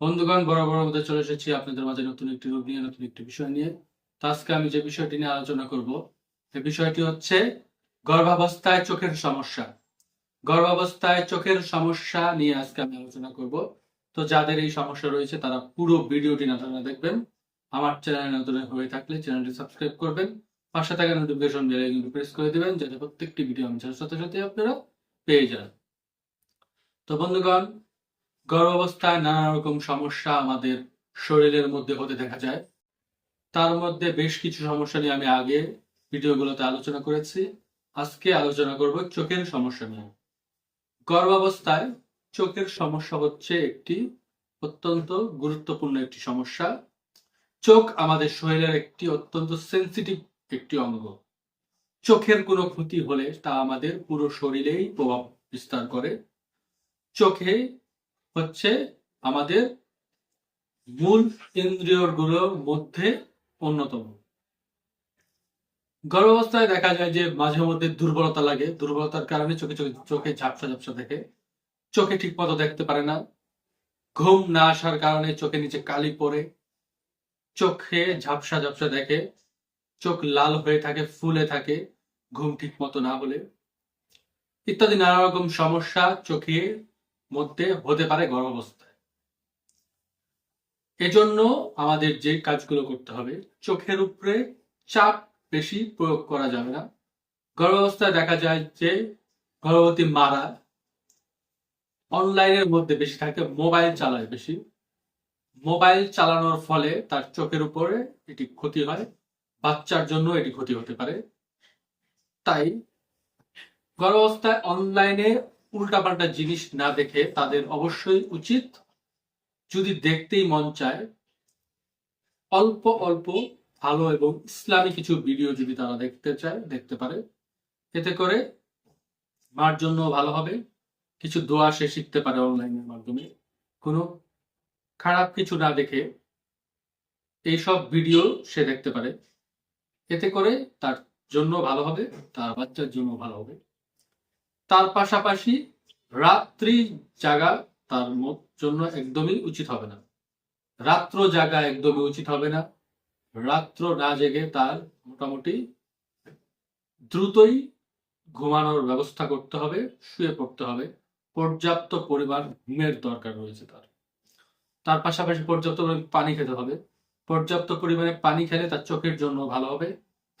বন্ধুগণ মধ্যে চলে এসেছি আপনাদের মাঝে নতুন একটি রোগ নিয়ে, নতুন একটি বিষয় নিয়ে। আজকে আমি যে বিষয়টি নিয়ে আলোচনা করব, এই বিষয়টি হচ্ছে গর্ভাবস্থায় চোখের সমস্যা। গর্ভাবস্থায় চোখের সমস্যা নিয়ে আজকে আমি আলোচনা করব। তো যাদের এই সমস্যা রয়েছে, তারা পুরো ভিডিওটি না টানা দেখবেন। আমার চ্যানেল নতুন হয়ে থাকলে চ্যানেলটি সাবস্ক্রাইব করবেন। পাশে থাকা নোটিফিকেশন বেল কিন্তু প্রেস করে দিবেন, যাতে প্রত্যেকটি ভিডিও আমি ছাড়ার সাথে সাথে আপনারা পেয়ে যান। তো বন্ধুগণ, গর্ভ অবস্থায় নানা রকম সমস্যা আমাদের শরীরের মধ্যে হতে দেখা যায়। তার মধ্যে বেশ কিছু সমস্যা নিয়ে আমি আগে ভিডিওগুলোতে আলোচনা করেছি। আজকে আলোচনা করব চোখের সমস্যা নিয়ে। গর্ভাবস্থায় চোখের সমস্যা হচ্ছে একটি অত্যন্ত গুরুত্বপূর্ণ একটি সমস্যা। চোখ আমাদের শরীরের একটি অত্যন্ত সেন্সিটিভ একটি অঙ্গ। চোখের কোনো ক্ষতি হলে তা আমাদের পুরো শরীরেই প্রভাব বিস্তার করে। চোখে হচ্ছে আমাদের মূল ইন্দ্রিয়গুলোর মধ্যে অন্যতম। গর্ভাবস্থায় দেখা যায় যে মাঝে মধ্যে দুর্বলতা লাগে। দুর্বলতার কারণে চোখে চোখে চোখে ঝাপসা ঝাপসা দেখে চোখে ঠিক মতো দেখতে পারে না। ঘুম না আসার কারণে চোখে নিচে কালি পড়ে। চোখে ঝাপসা ঝাপসা দেখে। চোখ লাল হয়ে থাকে, ফুলে থাকে, ঘুম ঠিক মতো না হলে। ইত্যাদি নানা রকম সমস্যা চোখের মধ্যে হতে পারে গর্ভাবস্থায়। এজন্য আমাদের যে কাজগুলো করতে হবে, চোখের উপরে চাপ বেশি প্রয়োগ করা যাবে না। গর্ভাবস্থায় দেখা যায় যে গর্ভবতী মারা অনলাইনের মধ্যে বেশি থাকে, মোবাইল চালায় বেশি। মোবাইল চালানোর ফলে তার চোখের উপরে এটি ক্ষতি হয়, বাচ্চার জন্য এটি ক্ষতি হতে পারে। তাই গর্ভাবস্থায় অনলাইনে উল্টাপাল্টা জিনিস না দেখে তাদের অবশ্যই উচিত যদি দেখতেই মন চায়, অল্প অল্প ভালো এবং ইসলামী কিছু ভিডিও যদি তারা দেখতে চায়, দেখতে পারে। এতে করে মার জন্য ভালো হবে। কিছু দোয়া সে শিখতে পারে অনলাইনের মাধ্যমে। কোনো খারাপ কিছু না দেখে এইসব ভিডিও সে দেখতে পারে। এতে করে তার জন্য ভালো হবে, তার বাচ্চার জন্য ভালো হবে। তার পাশাপাশি রাত্রি জাগা তার জন্য একদমই উচিত হবে না। রাত্র জাগা একদমই উচিত হবে না। রাত্র না জেগে তার মোটামুটি দ্রুতই ঘুমানোর ব্যবস্থা করতে হবে, শুয়ে পড়তে হবে। পর্যাপ্ত পরিমাণ ঘুমের দরকার রয়েছে তার। তার পাশাপাশি পর্যাপ্ত পানি খেতে হবে। পর্যাপ্ত পরিমাণে পানি খেলে তার চোখের জন্য ভালো হবে,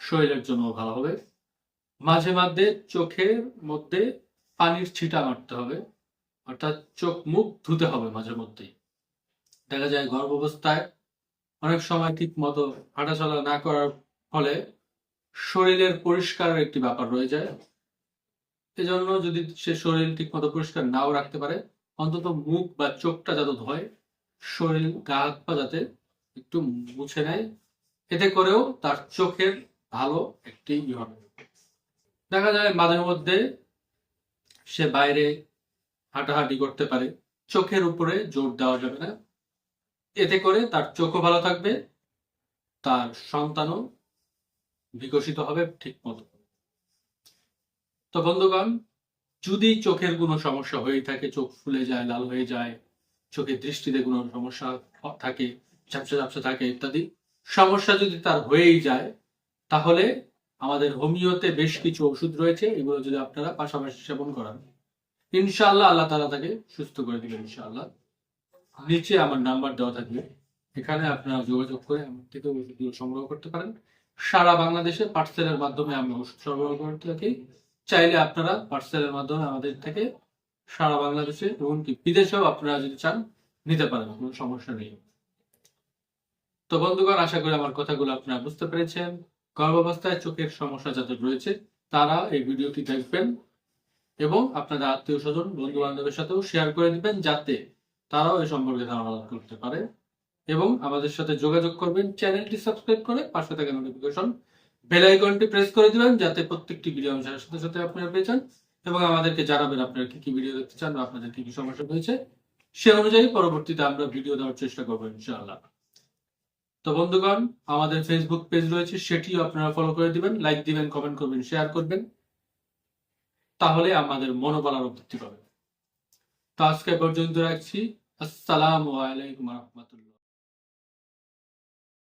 শরীরের জন্য ভালো হবে। মাঝে মাঝে চোখের মধ্যে পানির ছিটা মারতে হবে, অর্থাৎ চোখ মুখ ধুতে হবে মাঝে মধ্যেই। দেখা যায় গর্ভাবস্থায় অনেক সময় ঠিক মতো হাঁটাচলা না করার ফলে শরীরের পরিষ্কারের একটি ব্যাপার রয়ে যায়। এজন্য যদি সে শরীর ঠিক মতো পরিষ্কার নাও রাখতে পারে, অন্তত মুখ বা চোখটা যাতে ধোয়, শরীর গা হাত পা যাতে একটু মুছে নেয়, এতে করেও তার চোখের ভালো একটি হবে। দেখা যায় মাঝে মধ্যে সে বাইরে হাঁটাহাঁটি করতে পারে, চোখের উপরে জোর দেওয়া যাবে না। এতে করে তার চোখও ভালো থাকবে, তার সন্তানও বিকশিত হবে ঠিক মতো তো বন্ধুগণ, যদি চোখের কোনো সমস্যা হয়ে থাকে, চোখ ফুলে যায়, লাল হয়ে যায়, চোখের দৃষ্টিতে কোনো সমস্যা থাকে, ঝাপসা ঝাপসা থাকে ইত্যাদি, সমস্যা যদি তার হয়েই যায়, তাহলে আমাদের হোমিওতে বেশ কিছু ওষুধ রয়েছে, এগুলো যদি আপনারা পাশাপাশি সেবন করান। ইনশাআল্লাহ আল্লাহ তালা তাকে সুস্থ করে দিবেন, ইনশাআল্লাহ। নিচে আমার নাম্বার দেওয়া থাকবে, এখানে আপনারা যোগাযোগ করে আমার থেকে ওষুধগুলো সংগ্রহ করতে পারেন। সারা বাংলাদেশে পার্সেলের মাধ্যমে আমি ওষুধ সরবরাহ করে থাকি। চাইলে আপনারা পার্সেলের মাধ্যমে আমাদের থেকে সারা বাংলাদেশে এমনকি বিদেশেও আপনারা যদি চান, নিতে পারেন, কোনো সমস্যা নেই। তো বন্ধুগণ, আশা করি আমার কথাগুলো আপনারা বুঝতে পেরেছেন। গর্ভাবস্থায় চোখের সমস্যা যাদের রয়েছে, তারা এই ভিডিওটি দেখবেন এবং আপনাদের আত্মীয় স্বজন বন্ধু বান্ধবের সাথেও শেয়ার করে দিবেন যাতে তারাও এই সম্পর্কে ধারণা করতে পারে। এবং আমাদের সাথে যোগাযোগ করবেন, চ্যানেলটি সাবস্ক্রাইব করে পাশে থাকা নোটিফিকেশন বেল আইকনটি প্রেস করে দিবেন, যাতে প্রত্যেকটি ভিডিও আমি সাথে সাথে আপনারা পেয়ে যান। এবং আমাদেরকে জানাবেন আপনারা কি কি ভিডিও দেখতে চান বা আপনাদের কি কি সমস্যা হয়েছে। সে অনুযায়ী পরবর্তীতে আমরা ভিডিও দেওয়ার চেষ্টা করব, ইনশাআল্লাহ। তো বন্ধুগণ, আমাদের ফেসবুক পেজ রয়েছে, সেটিও আপনারা ফলো করে দিবেন লাইক দিবেন কমেন্ট করবেন শেয়ার করবেন। তাহলে আমাদের মনোবল আরও বৃদ্ধি পাবে। তো আজকে পর্যন্ত রাখছি। আসসালামু আলাইকুম রহমতুল্লাহ।